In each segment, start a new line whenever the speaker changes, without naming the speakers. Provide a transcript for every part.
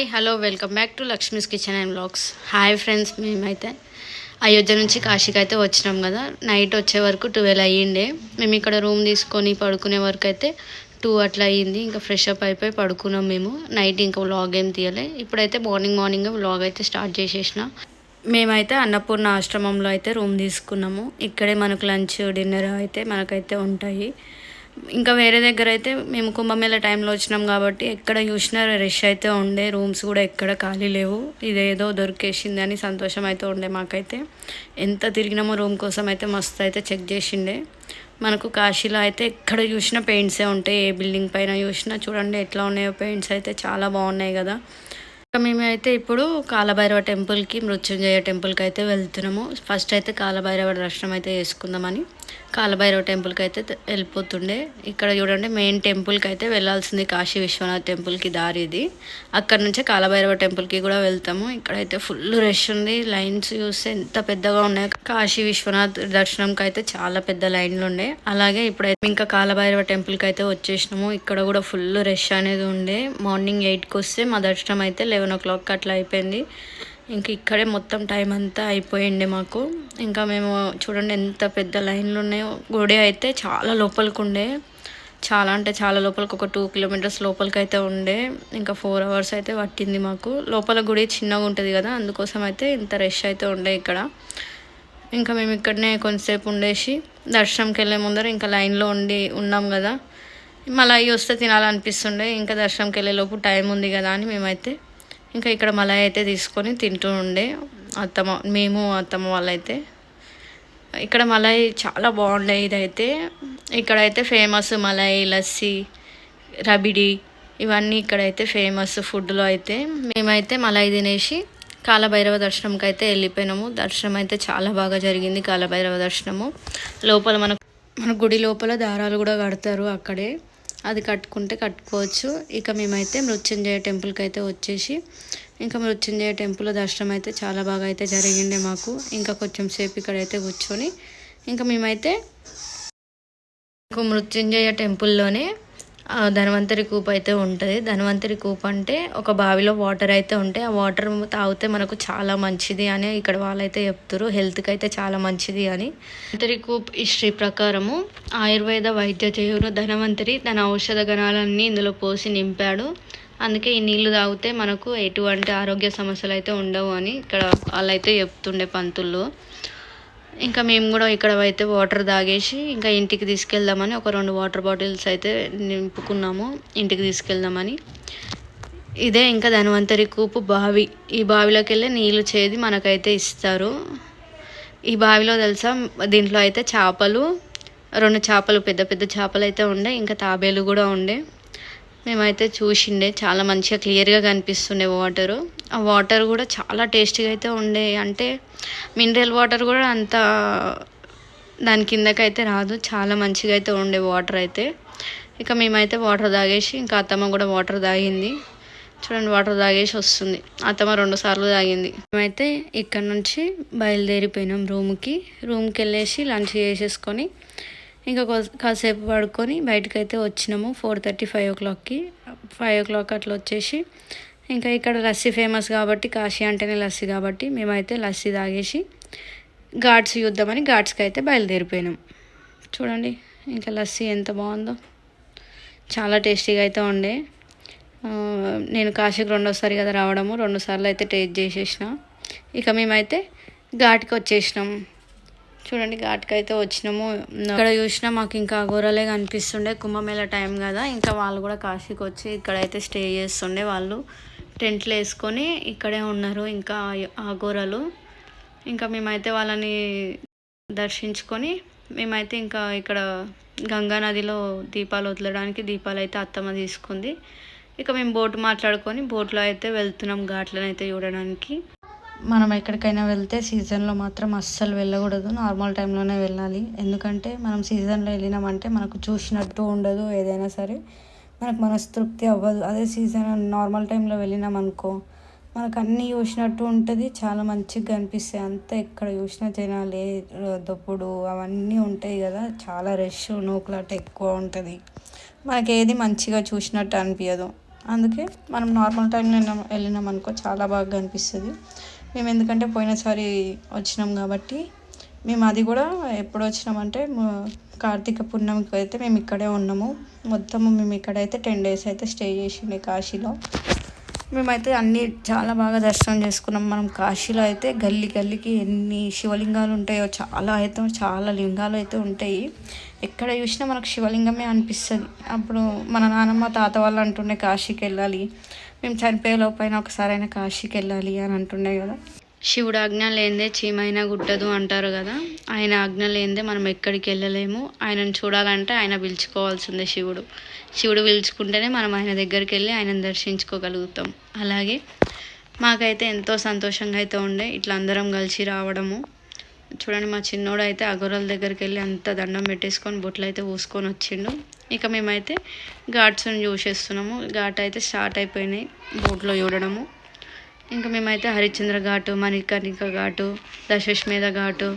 Hi hello welcome back to Lakshmi's kitchen and blogs hi friends మేమైతే అయోధ్య నుంచి కాశీకి అయితే వచ్చినాం కదా. నైట్ వచ్చే వరకు ట్వెల్వ్ అయ్యిండే. మేము ఇక్కడ రూమ్ తీసుకొని పడుకునే వరకు అయితే టూ అట్లా అయ్యింది. ఇంకా ఫ్రెష్ అప్ అయిపోయి పడుకున్నాం మేము. నైట్ ఇంకా వ్లాగ్ ఏం తీయలే. ఇప్పుడైతే మార్నింగ్ మార్నింగ్ వ్లాగ్ అయితే స్టార్ట్ చేసేసిన. మేమైతే అన్నపూర్ణ ఆశ్రమంలో అయితే రూమ్ తీసుకున్నాము. ఇక్కడే మనకు లంచ్ డిన్నర్ అయితే మనకైతే ఉంటాయి. ఇంకా వేరే దగ్గర అయితే మేము కుంభమేళ టైంలో వచ్చినాం కాబట్టి ఎక్కడ చూసినా రష్ అయితే ఉండే రూమ్స్ కూడా ఎక్కడ ఖాళీ లేవు. ఇదేదో దొరికేసింది అని సంతోషం అయితే ఉండే మాకైతే. ఎంత తిరిగినామో రూమ్ కోసం అయితే మస్తు అయితే చెక్ చేసిండే. మనకు కాశీలో అయితే ఎక్కడ చూసినా పెయింట్సే ఉంటాయి. ఏ బిల్డింగ్ పైన చూసినా చూడండి ఎట్లా ఉన్నాయో పెయింట్స్ అయితే చాలా బాగున్నాయి కదా. ఇంకా మేమైతే ఇప్పుడు కాలభైరవ టెంపుల్కి మృత్యుంజయ టెంపుల్కి అయితే వెళ్తున్నాము. ఫస్ట్ అయితే కాలభైరవ దర్శనం అయితే చేసుకుందామని. కాలభైరవ టెంపుల్కి అయితే వెళ్ళిపోతుండే. ఇక్కడ చూడండి మెయిన్ టెంపుల్కి అయితే వెళ్ళాల్సింది కాశీ విశ్వనాథ్ టెంపుల్కి దారి ఇది. అక్కడ నుంచే కాలభైరవ టెంపుల్కి కూడా వెళ్తాము. ఇక్కడైతే ఫుల్ రష్ ఉంది. లైన్స్ చూస్తే ఎంత పెద్దగా ఉన్నాయి. కాశీ విశ్వనాథ్ దర్శనంకి అయితే చాలా పెద్ద లైన్లు ఉండే. అలాగే ఇప్పుడైతే ఇంకా కాలభైరవ టెంపుల్కి అయితే వచ్చేసినాము. ఇక్కడ కూడా ఫుల్ రష్ అనేది ఉండే. మార్నింగ్ ఎయిట్కి వస్తే మా దర్శనం అయితే లెవెన్ ఓ క్లాక్ అట్లా అయిపోయింది. ఇంక ఇక్కడే మొత్తం టైం అంతా అయిపోయింది మాకు. ఇంకా మేము చూడండి ఎంత పెద్ద లైన్లు ఉన్నాయో. గుడి అయితే చాలా లోపలికి ఉండే. చాలా అంటే చాలా లోపలికి ఒక టూ కిలోమీటర్స్ లోపలికి అయితే ఉండే. ఇంకా ఫోర్ అవర్స్ అయితే పట్టింది మాకు. లోపల గుడి చిన్నగా ఉంటుంది కదా అందుకోసం అయితే ఇంత రష్ అయితే ఉండే ఇక్కడ. ఇంకా మేము ఇక్కడనే కొంతసేపు ఉండేసి దర్శనంకి వెళ్ళే ముందర ఇంకా లైన్లో ఉండి ఉన్నాం కదా. మళ్ళీ అవి వస్తే తినాలనిపిస్తుండే. ఇంకా దర్శనంకి వెళ్ళే లోపు టైం ఉంది కదా అని మేమైతే ఇంకా ఇక్కడ మలాయి అయితే తీసుకొని తింటూ ఉండే. అత్తమ్మ మేము అత్తమ్మ వాళ్ళైతే. ఇక్కడ మలాయి చాలా బాగుండే ఇదైతే. ఇక్కడైతే ఫేమస్ మలాయి లస్సీ రబిడి ఇవన్నీ ఇక్కడైతే ఫేమస్ ఫుడ్లో అయితే. మేమైతే మలాయి తినేసి కాలభైరవ దర్శనంకి అయితే వెళ్ళిపోయినాము. దర్శనం అయితే చాలా బాగా జరిగింది కాలభైరవ దర్శనము. లోపల మన మన గుడి లోపల దారాలు కూడా కడతారు అక్కడే. అది కట్టుకుంటే కట్టుకోవచ్చు. ఇక మేమైతే మృత్యుంజయ టెంపుల్కి అయితే వచ్చేసి ఇంకా మృత్యుంజయ టెంపుల్ దర్శనం అయితే చాలా బాగా అయితే జరిగిండే మాకు. ఇంకా కొంచెం సేపు ఇక్కడైతే కూర్చొని ఇంకా మేమైతే ఇంకో మృత్యుంజయ టెంపుల్లోనే ధన్వంతరి కూప్ అయితే ఉంటుంది. ధన్వంతరి కూప్ అంటే ఒక బావిలో వాటర్ అయితే ఉంటాయి. ఆ వాటర్ తాగితే మనకు చాలా మంచిది అని ఇక్కడ వాళ్ళైతే చెప్తారు హెల్త్కి అయితే చాలా మంచిది అని. ధన్వంతరి కూప్ హిస్టరీ ప్రకారము ఆయుర్వేద వైద్య చేయురు ధనవంతరి తన ఔషధ గణాలన్నీ ఇందులో పోసి నింపాడు. అందుకే ఈ నీళ్ళు తాగితే మనకు ఎటువంటి ఆరోగ్య సమస్యలు అయితే ఉండవు అని ఇక్కడ వాళ్ళైతే చెప్తుండే పంతుల్లో ఇంకా మేము కూడా ఇక్కడ అయితే వాటర్ తాగేసి ఇంకా ఇంటికి తీసుకెళ్దామని ఒక రెండు వాటర్ బాటిల్స్ అయితే నింపుకున్నాము. ఇంటికి తీసుకెళ్దామని. ఇదే ఇంకా ధన్వంతరి కూపు బావి. ఈ బావిలోకి వెళ్ళి నీళ్ళు చేది మనకైతే ఇస్తారు. ఈ బావిలో తెలుసా? దీంట్లో అయితే చేపలు రెండు చేపలు పెద్ద పెద్ద చేపలు అయితే ఉండే ఇంకా తాబేలు కూడా ఉండే. మేమైతే చూసిండే చాలా మంచిగా క్లియర్గా కనిపిస్తుండే వాటరు. ఆ వాటర్ కూడా చాలా టేస్టీగా అయితే ఉండే. అంటే మినరల్ వాటర్ కూడా అంత దాని కిందకైతే రాదు చాలా మంచిగా అయితే ఉండే వాటర్ అయితే. ఇక మేమైతే వాటర్ తాగేసి ఇంకా అత్తమ్మ కూడా వాటర్ తాగింది. చూడండి వాటర్ తాగేసి వస్తుంది. అత్తమ్మ రెండు సార్లు తాగింది. మేమైతే ఇక్కడ నుంచి బయలుదేరిపోయినాం రూమ్కి. రూమ్కి వెళ్ళేసి లంచ్ చేసేసుకొని ఇంకా కొ- కాసేపు పడుకొని బయటకు అయితే వచ్చినాము ఫోర్ థర్టీ ఫైవ్ ఓ క్లాక్కి. ఫైవ్ ఓ క్లాక్ అట్లా వచ్చేసి ఇంకా ఇక్కడ లస్సీ ఫేమస్ కాబట్టి కాశీ అంటేనే లస్సీ కాబట్టి మేమైతే లస్సీ తాగేసి ఘాట్స్ చూద్దామని ఘాట్స్కి అయితే బయలుదేరిపోయినాం. చూడండి ఇంకా లస్సీ ఎంత బాగుందో. చాలా టేస్టీగా అయితే ఉండే. నేను కాశీకి రెండోసారి కదా రావడము రెండుసార్లు అయితే టేస్ట్ చేసేసిన. ఇక మేమైతే ఘాట్కి వచ్చేసినాం. చూడండి ఘాట్కి అయితే వచ్చినాము ఇక్కడ చూసినా మాకు ఇంకా అఘోరాలే కనిపిస్తుండే. కుంభమేళ టైం కదా. ఇంకా వాళ్ళు కూడా కాశీకి వచ్చి ఇక్కడైతే స్టే చేస్తుండే వాళ్ళు. టెంట్లు వేసుకొని ఇక్కడే ఉన్నారు ఇంకా ఆగోరలు ఇంకా మేమైతే వాళ్ళని దర్శించుకొని మేమైతే ఇంకా ఇక్కడ గంగా నదిలో దీపాలు వదలడానికి దీపాలు అయితే అత్తమ్మ తీసుకుంది. ఇక మేము బోటు మాట్లాడుకొని బోట్లో అయితే వెళ్తున్నాం ఘాట్లను అయితే చూడడానికి. మనం ఎక్కడికైనా వెళ్తే సీజన్లో మాత్రం అస్సలు వెళ్ళకూడదు. నార్మల్ టైంలోనే వెళ్ళాలి. ఎందుకంటే మనం సీజన్లో వెళ్ళినామంటే మనకు చూసినట్టు ఉండదు ఏదైనా సరే. మనకు మనస్తృప్తి అవ్వదు. అదే సీజన్ నార్మల్ టైంలో వెళ్ళినాం అనుకో మనకు అన్నీ చూసినట్టు ఉంటుంది. చాలా మంచిగా అనిపిస్తాయి అంతా ఎక్కడ చూసినా జనాలే దొప్పుడు అవన్నీ ఉంటాయి కదా. చాలా రష్ నూకులాట ఎక్కువ ఉంటుంది. మనకి ఏది మంచిగా చూసినట్టు అనిపించదు
అందుకే మనం నార్మల్ టైంలో వెళ్ళినాం వెళ్ళినాం అనుకో చాలా బాగా అనిపిస్తుంది మేము ఎందుకంటే పోయినసారి వచ్చినాం కాబట్టి మేము అది కూడా ఎప్పుడు వచ్చినామంటే కార్తీక పూర్ణమికి అయితే మేము ఇక్కడే ఉన్నాము. మొత్తం మేము ఇక్కడైతే టెన్ డేస్ అయితే స్టే చేసిండే కాశీలో. మేమైతే అన్నీ చాలా బాగా దర్శనం చేసుకున్నాం. మనం కాశీలో అయితే గల్లీ గల్లీకి ఎన్ని శివలింగాలు ఉంటాయో చాలా అయితే చాలా లింగాలు అయితే ఉంటాయి. ఎక్కడ చూసినా మనకు శివలింగమే అనిపిస్తుంది. అప్పుడు మన నాన్నమ్మ తాత వాళ్ళు అంటుండే కాశీకి వెళ్ళాలి. మేము చనిపోయే లోపైన ఒకసారైనా కాశీకి వెళ్ళాలి అని అంటుండే కదా.
శివుడు ఆజ్ఞ లేనిదే చీమైనా గుట్టదు అంటారు కదా. ఆయన ఆజ్ఞ లేనిదే మనం ఎక్కడికి వెళ్ళలేము. ఆయనను చూడాలంటే ఆయన పిలుచుకోవాల్సిందే శివుడు. శివుడు పిలుచుకుంటేనే మనం ఆయన దగ్గరికి వెళ్ళి ఆయనను దర్శించుకోగలుగుతాం. అలాగే మాకైతే ఎంతో సంతోషంగా అయితే ఉండే ఇట్లా అందరం కలిసి రావడము. చూడండి మా చిన్నోడు అయితే అగోరాల దగ్గరికి వెళ్ళి అంత దండం పెట్టేసుకొని బొట్లు అయితే పోసుకొని వచ్చిండు. ఇక మేమైతే ఘాట్స్ని చూసేస్తున్నాము ఘాట్ అయితే స్టార్ట్ అయిపోయినాయి బోట్లో చూడడము ఇంకా మేమైతే హరిశ్చంద్ర ఘాటు మణికర్ణిక ఘాటు దశశ్మేధ ఘాటు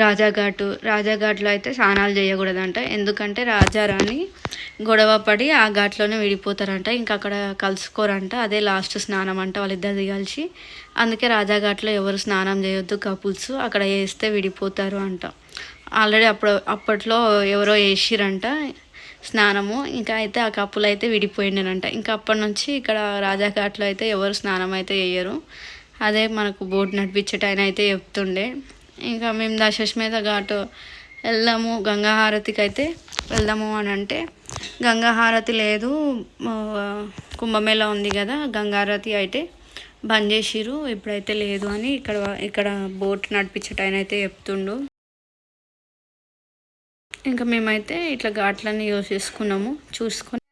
రాజాఘాటు. రాజాఘాట్లో అయితే స్నానాలు చేయకూడదంట. ఎందుకంటే రాజారాణి గొడవ పడి ఆ ఘాట్లోనే విడిపోతారంట. ఇంకా అక్కడ కలుసుకోరంట. అదే లాస్ట్ స్నానం అంట వాళ్ళిద్దరిది కలిసి. అందుకే రాజాఘాట్లో ఎవరు స్నానం చేయొద్దు కపుల్స్ అక్కడ వేస్తే విడిపోతారు అంట. ఆల్రెడీ అప్పుడు అప్పట్లో ఎవరో వేసిరంట స్నానము. ఇంకా అయితే ఆ కప్పులు అయితే విడిపోయిండనంట. ఇంకా అప్పటి నుంచి ఇక్కడ రాజాఘాట్లో అయితే ఎవరు స్నానం అయితే వేయరు అదే మనకు బోట్ నడిపించేట అయితే చెప్తుండే. ఇంకా మేము దశశ్మేధ ఘాట్ వెళ్ళాము. గంగా హారతికి అయితే వెళ్దాము అని అంటే గంగాహారతి లేదు కుంభమేళ ఉంది కదా గంగారతి అయితే బంద్ చేసిరు ఇప్పుడైతే లేదు అని ఇక్కడ ఇక్కడ బోట్ నడిపించట ఆయన అయితే చెప్తుండు. ఇంకా మేమైతే ఇట్లా ఘాట్లన్నీ యూస్ చేసుకున్నాము చూసుకొని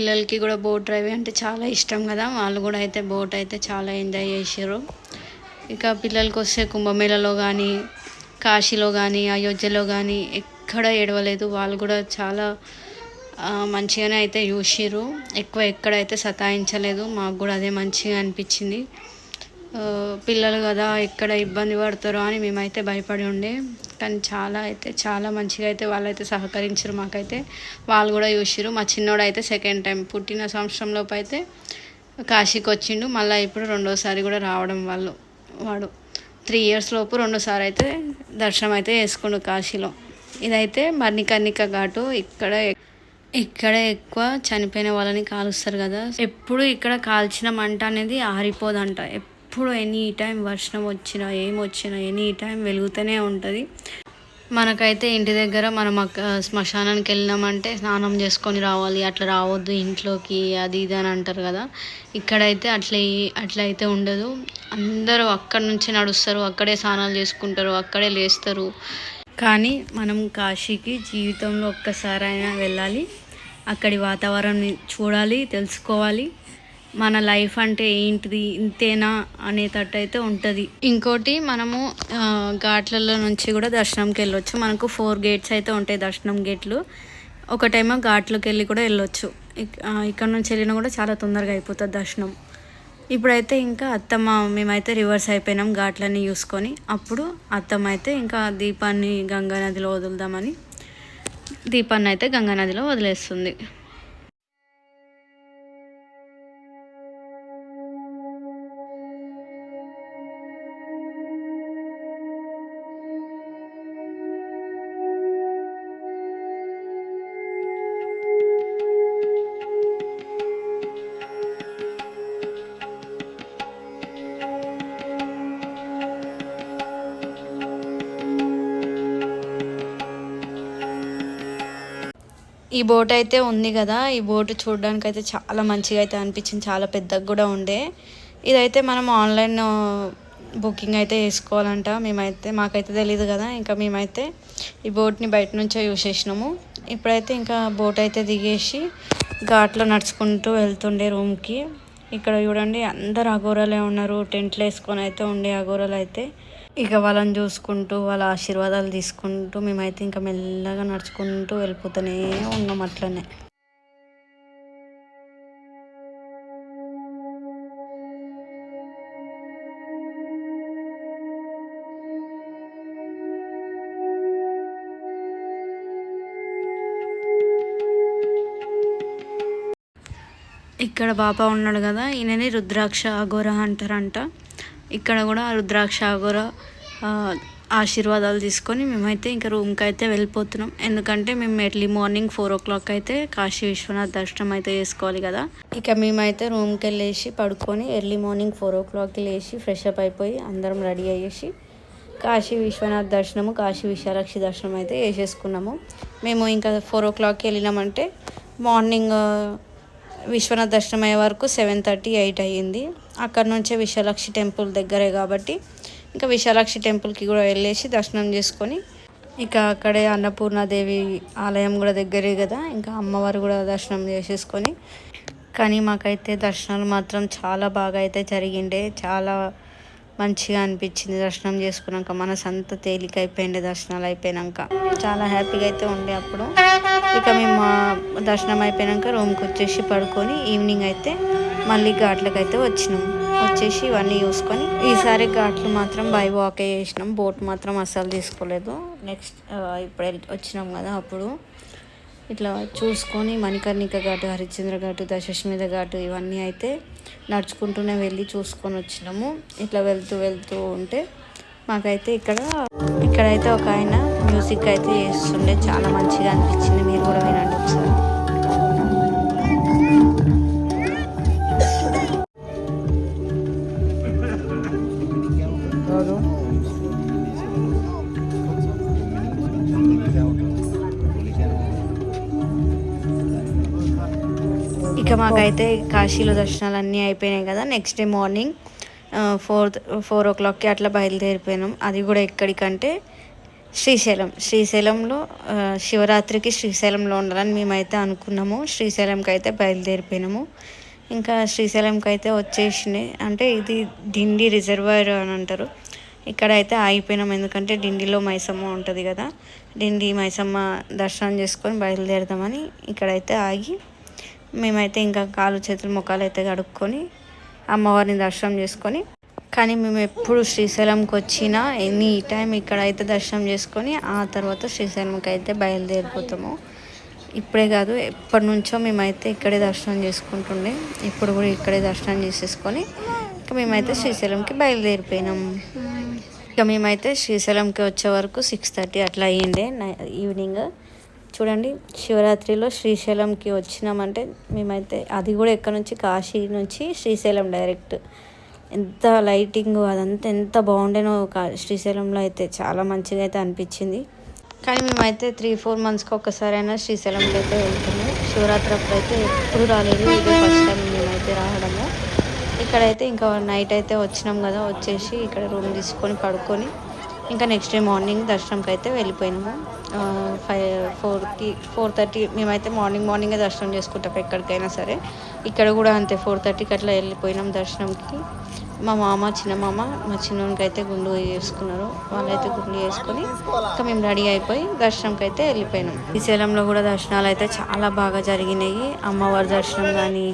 పిల్లలకి కూడా బోట్ డ్రైవింగ్ అంటే చాలా ఇష్టం కదా. వాళ్ళు కూడా అయితే బోట్ అయితే చాలా ఎంజాయ్ చేసారు ఇక పిల్లలకి వస్తే కుంభమేళలో కానీ కాశీలో కానీ అయోధ్యలో కానీ ఎక్కడ ఏడవలేదు. వాళ్ళు కూడా చాలా మంచిగానే అయితే చూసిర్రు. ఎక్కువ ఎక్కడైతే సతాయించలేదు మాకు కూడా అదే మంచిగా అనిపించింది. పిల్లలు కదా ఎక్కడ ఇబ్బంది పడతారో అని మేమైతే భయపడి ఉండే. కానీ చాలా అయితే చాలా మంచిగా అయితే వాళ్ళైతే సహకరించారు మాకైతే. వాళ్ళు కూడా చూసిరు మా చిన్నోడు అయితే సెకండ్ టైం పుట్టిన సంవత్సరంలోపు అయితే కాశీకి వచ్చిండు. మళ్ళీ ఇప్పుడు రెండోసారి కూడా రావడం వాళ్ళు వాడు త్రీ ఇయర్స్ లోపు రెండోసారి అయితే దర్శనం అయితే చేసుకుండు కాశీలో. ఇదైతే మర్నికర్ణిక ఘాటు. ఇక్కడ ఇక్కడ ఎక్కువ చనిపోయిన వాళ్ళని కాలుస్తారు కదా. ఎప్పుడు ఇక్కడ కాల్చిన మంట అనేది ఆరిపోదంట. ఎప్పుడు ఎనీ టైం వర్షం వచ్చినా ఏం వచ్చినా ఎనీ టైం వెలుగుతూనే ఉంటుంది. మనకైతే ఇంటి దగ్గర మనం అక్క శ్మశానానికి వెళ్ళినామంటే స్నానం చేసుకొని రావాలి. అట్లా రావద్దు ఇంట్లోకి అది ఇది అని అంటారు కదా. ఇక్కడైతే అట్లా అట్లా అయితే ఉండదు. అందరూ అక్కడి నుంచి నడుస్తారు. అక్కడే స్నానాలు చేసుకుంటారు. అక్కడే లేస్తారు. కానీ మనం కాశీకి జీవితంలో ఒక్కసారైనా వెళ్ళాలి. అక్కడి వాతావరణం చూడాలి తెలుసుకోవాలి. మన లైఫ్ అంటే ఏంటిది ఇంతేనా అనేటట్టు అయితే ఉంటుంది. ఇంకోటి మనము ఘాట్లలో నుంచి కూడా దర్శనంకి వెళ్ళొచ్చు. మనకు ఫోర్ గేట్స్ అయితే ఉంటాయి దర్శనం గేట్లు. ఒకటేమో ఘాట్లోకి వెళ్ళి కూడా వెళ్ళొచ్చు. ఇక్కడ నుంచి వెళ్ళినా కూడా చాలా తొందరగా అయిపోతుంది దర్శనం. ఇప్పుడైతే ఇంకా అత్తమ్మ మేమైతే రివర్స్ అయిపోయినాం ఘాట్లన్నీ చూసుకొని. అప్పుడు అత్తమ్మ అయితే ఇంకా దీపాన్ని గంగా నదిలో వదులుదామని దీపాన్ని అయితే గంగా నదిలో వదిలేస్తుంది. ఈ బోట్ అయితే ఉంది కదా. ఈ బోట్ చూడడానికి అయితే చాలా మంచిగా అయితే అనిపించింది. చాలా పెద్దగా కూడా ఉండే. ఇదైతే మనం ఆన్లైన్ బుకింగ్ అయితే వేసుకోవాలంట. మేమైతే మాకైతే తెలియదు కదా. ఇంకా మేమైతే ఈ బోట్ని బయట నుంచే యూస్ చేసినాము. ఇప్పుడైతే ఇంకా బోట్ అయితే దిగేసి ఘాట్లో నడుచుకుంటూ వెళ్తుండే రూమ్కి. ఇక్కడ చూడండి అందరు అఘోరాలే ఉన్నారు. టెంట్లు వేసుకొని అయితే ఉండే అగోరాలు అయితే ఇక వాళ్ళని చూసుకుంటూ వాళ్ళ ఆశీర్వాదాలు తీసుకుంటూ మేమైతే ఇంకా మెల్లగా నడుచుకుంటూ వెళ్ళిపోతూనే ఉన్నాం అట్లనే. ఇక్కడ బాబా ఉన్నాడు కదా ఈయనని రుద్రాక్ష అఘోర అంటారంట. ఇక్కడ కూడా రుద్రాక్ష కూడా ఆశీర్వాదాలు తీసుకొని మేమైతే ఇంకా రూమ్కి అయితే వెళ్ళిపోతున్నాం. ఎందుకంటే మేము early morning four o'clock అయితే కాశీ విశ్వనాథ్ దర్శనం అయితే చేసుకోవాలి కదా. ఇక మేమైతే రూమ్కి వెళ్ళేసి పడుకొని ఎర్లీ మార్నింగ్ ఫోర్ ఓ క్లాక్కి లేచి ఫ్రెష్ అప్ అయిపోయి అందరం రెడీ అయ్యేసి కాశీ విశ్వనాథ్ దర్శనము కాశీ విశాలక్షి దర్శనం అయితే వేసేసుకున్నాము మేము ఇంకా ఫోర్ ఓ క్లాక్కి వెళ్ళినామంటే మార్నింగ్ విశ్వనాథ్ దర్శనం అయ్యే వరకు సెవెన్ థర్టీ ఎయిట్ అయ్యింది. అక్కడ నుంచే విశాలాక్షి టెంపుల్ దగ్గరే కాబట్టి ఇంకా విశాలాక్షి టెంపుల్కి కూడా వెళ్ళేసి దర్శనం చేసుకొని ఇక అక్కడే అన్నపూర్ణాదేవి ఆలయం కూడా దగ్గరే కదా ఇంకా అమ్మవారు కూడా దర్శనం చేసేసుకొని. కానీ మాకైతే దర్శనాలు మాత్రం చాలా బాగా అయితే జరిగిండే చాలా మంచిగా అనిపించింది దర్శనం చేసుకున్నాక. మనసంతా తేలిక అయిపోయింది దర్శనాలు అయిపోయినాక. చాలా హ్యాపీగా అయితే ఉండే అప్పుడు. ఇక మేము దర్శనం అయిపోయినాక రూమ్కి వచ్చేసి పడుకొని ఈవినింగ్ అయితే మళ్ళీ ఘాట్లకు అయితే వచ్చినాం. వచ్చేసి ఇవన్నీ చూసుకొని ఈసారి ఘాట్లు మాత్రం బై వాకే చేసినాం. బోట్ మాత్రం అస్సలు తీసుకోలేదు. నెక్స్ట్ ఇప్పుడు వచ్చినాం కదా అప్పుడు. ఇట్లా చూసుకొని మణికర్ణిక ఘాటు హరిశ్చంద్ర ఘాటు దశశ్మేధ ఘాటు ఇవన్నీ అయితే నడుచుకుంటూనే వెళ్ళి చూసుకొని వచ్చినాము. ఇట్లా వెళ్తూ వెళ్తూ ఉంటే మాకైతే ఇక్కడ ఇక్కడైతే ఒక ఆయన మ్యూజిక్ అయితే చేస్తుండే. చాలా మంచిగా అనిపించింది. మీరు కూడా వినండి ఒకసారి. ఇక మాకైతే కాశీలో దర్శనాలు అన్నీ అయిపోయినాయి కదా next day morning four four ఓ క్లాక్కి అట్లా బయలుదేరిపోయినాం. అది కూడా ఎక్కడికంటే శ్రీశైలం. శ్రీశైలంలో శివరాత్రికి శ్రీశైలంలో ఉండాలని మేమైతే అనుకున్నాము. శ్రీశైలంకి అయితే బయలుదేరిపోయినాము. ఇంకా శ్రీశైలంకి అయితే వచ్చేసినాయి. అంటే ఇది డిండి రిజర్వాయర్ అని అంటారు. ఇక్కడ అయితే ఆగిపోయినాం. ఎందుకంటే డిండిలో మైసమ్మ ఉంటుంది కదా. డిండి మైసమ్మ దర్శనం చేసుకొని బయలుదేరదామని ఇక్కడైతే ఆగి మేమైతే ఇంకా కాలు చేతులు ముఖాలు అయితే కడుక్కొని అమ్మవారిని దర్శనం చేసుకొని కానీ మేము ఎప్పుడు శ్రీశైలంకి వచ్చినా ఎనీ టైం ఇక్కడ అయితే దర్శనం చేసుకొని ఆ తర్వాత శ్రీశైలంకి అయితే బయలుదేరిపోతాము. ఇప్పుడే కాదు ఎప్పటి నుంచో మేమైతే ఇక్కడే దర్శనం చేసుకుంటుండే ఇప్పుడు కూడా ఇక్కడే దర్శనం చేసేసుకొని ఇంకా మేమైతే శ్రీశైలంకి బయలుదేరిపోయినాం. ఇక మేమైతే శ్రీశైలంకి వచ్చే వరకు సిక్స్ థర్టీ అట్లా అయ్యిండే ఈవినింగ్ చూడండి శివరాత్రిలో శ్రీశైలంకి వచ్చినామంటే మేమైతే అది కూడా ఎక్కడ నుంచి? కాశీ నుంచి శ్రీశైలం డైరెక్ట్. ఎంత లైటింగ్ అదంతా ఎంత బాగుండేనో కా- శ్రీశైలంలో అయితే చాలా మంచిగా అయితే అనిపించింది. కానీ మేమైతే త్రీ ఫోర్ మంత్స్కి ఒక్కసారైనా శ్రీశైలంకి అయితే వెళ్తున్నాం. శివరాత్రి అప్పుడు అయితే ఎప్పుడు రాలేదు ఇదే ఫస్ట్ టైం మేమైతే రావడము. ఇక్కడైతే ఇంకా నైట్ అయితే వచ్చినాం కదా వచ్చేసి ఇక్కడ రూమ్ తీసుకొని పడుకొని ఇంకా నెక్స్ట్ డే మార్నింగ్ దర్శనంకి అయితే వెళ్ళిపోయినాము. ఫైవ్ ఫోర్కి ఫోర్ థర్టీ మేమైతే మార్నింగ్ మార్నింగే దర్శనం చేసుకుంటాం ఎక్కడికైనా సరే. ఇక్కడ కూడా అంతే ఫోర్ థర్టీకి అట్లా వెళ్ళిపోయినాం దర్శనంకి. మా మామ చిన్న మామ మా చిన్నోనికి అయితే గుండు చేసుకున్నారు వాళ్ళైతే గుండు చేసుకొని ఇంకా మేము రెడీ అయిపోయి దర్శనంకి అయితే వెళ్ళిపోయినాం. శ్రీశైలంలో కూడా దర్శనాలు అయితే చాలా బాగా జరిగినాయి. అమ్మవారి దర్శనం కానీ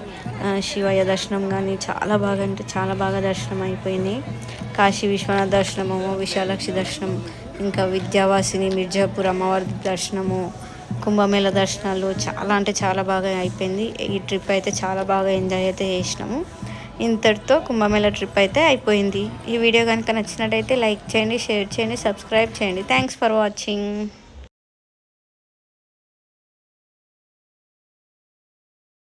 శివయ్య దర్శనం కానీ చాలా బాగా అంటే చాలా బాగా దర్శనం అయిపోయినాయి. కాశీ విశ్వనాథ్ దర్శనము విశాలక్షి దర్శనం ఇంకా విద్యావాసిని మిర్జాపూర్ అమ్మవారి దర్శనము కుంభమేళ దర్శనాలు చాలా అంటే చాలా బాగా అయిపోయింది. ఈ ట్రిప్ అయితే చాలా బాగా ఎంజాయ్ అయితే చేసినాము. ఇంతటితో కుంభమేళ ట్రిప్ అయితే అయిపోయింది. ఈ వీడియో కనుక నచ్చినట్టయితే లైక్ చేయండి షేర్ చేయండి సబ్స్క్రైబ్ చేయండి. Thanks for watching